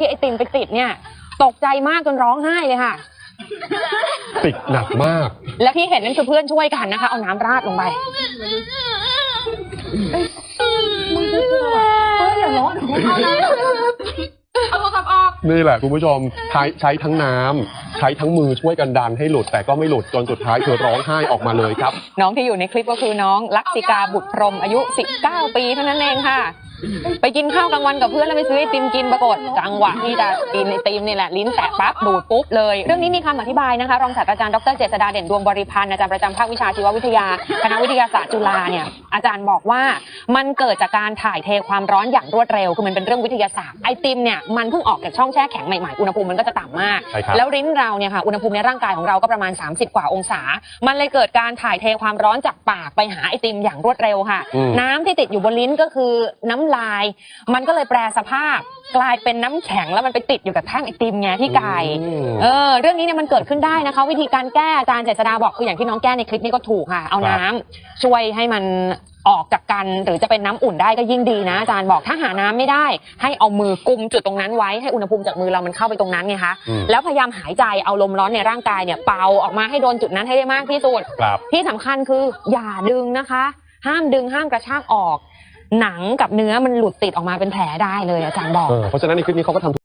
ที่ไอติมไปติดเนี่ย ตกใจมากจนร้องไห้เลยค่ะ ติดหนักมาก และที่เห็นนั่นคือเพื่อนช่วยกันนะคะ เอาน้ำราดลงไป เอาโทรศัพท์ออก นี่แหละคุณผู้ชมใช้ใช้ทั้งน้ำใช้ทั้งมือช่วยกันดันให้หลุด แต่ก็ไม่หลุดจนสุดท้ายเธอร้องไห้ออกมาเลยครับ น้องที่อยู่ในคลิปก็คือน้องลักษิกาบุตรพรหมอายุ 19 ปีเท่านั้นเองค่ะ ไปกินข้าวกลางวันกับเพื่อนแล้วไปซื้อไอติมกินปรากฏจังหวะที่จะกินไอติมนี่แหละลิ้นแตะปั๊บดูดปุ๊บเลย เรื่องนี้มีคำอธิบายนะคะ รองศาสตราจารย์ดรเจษฎาเด่นดวงบริพันธ์อาจารย์ประจำภาควิชาชีววิทยาคณะวิทยาศาสตร์จุฬาเนี่ยอาจารย์บอกว่ามันเกิดจากการถ่ายเทความร้อนอย่างรวดเร็วคือมันเป็นเรื่องวิทยาศาสตร์ไอติมเนี่ยมันเพิ่งออกจากช่องแช่แข็งใหม่ๆอุณหภูมิมันก็จะต่ำมาก ใช่ครับ แล้วลิ้นเราเนี่ยค่ะอุณหภูมิในร่างกายของเราก็ประมาณ 30 กว่าองศา มันเลยเกิดการถ่ายเทความร้อนจากปากไปหาไอติมอย่างรวดเร็วค่ะ อืม น้ำที่ติดอยู่บนลิ้นก็คือน้ำลาย มันก็เลยแปรสภาพกลายเป็นน้ำแข็งแล้วมันไปติดอยู่กับแท่งไอติมไงพี่ไก่ อืม เออเรื่องนี้เนี่ยมันเกิดขึ้นได้นะคะ วิธีการแก้อาจารย์เจษดาบอกคืออย่างที่น้องแก้ในคลิปนี้ก็ถูกค่ะ เอาครับน้ำช่วยให้มัน ออกจากกันหรือจะเป็นน้ำอุ่นได้ก็ยิ่งดีนะอาจารย์บอกถ้าหาน้ำไม่ได้ ให้เอามือกุมจุดตรงนั้นไว้ให้อุณหภูมิจากมือเรามันเข้าไปตรงนั้นไงคะอืม แล้วพยายามหายใจเอาลมร้อนในร่างกายเนี่ยเป่าออกมาให้โดนจุดนั้นให้ได้มากที่สุด ครับ ที่สำคัญคืออย่าดึงนะคะ ห้ามดึงห้ามกระชากออก หนังกับเนื้อมันหลุดติดออกมาเป็นแผลได้เลยอาจารย์บอก เออเพราะฉะนั้นในคลิปนี้เขาก็ทำ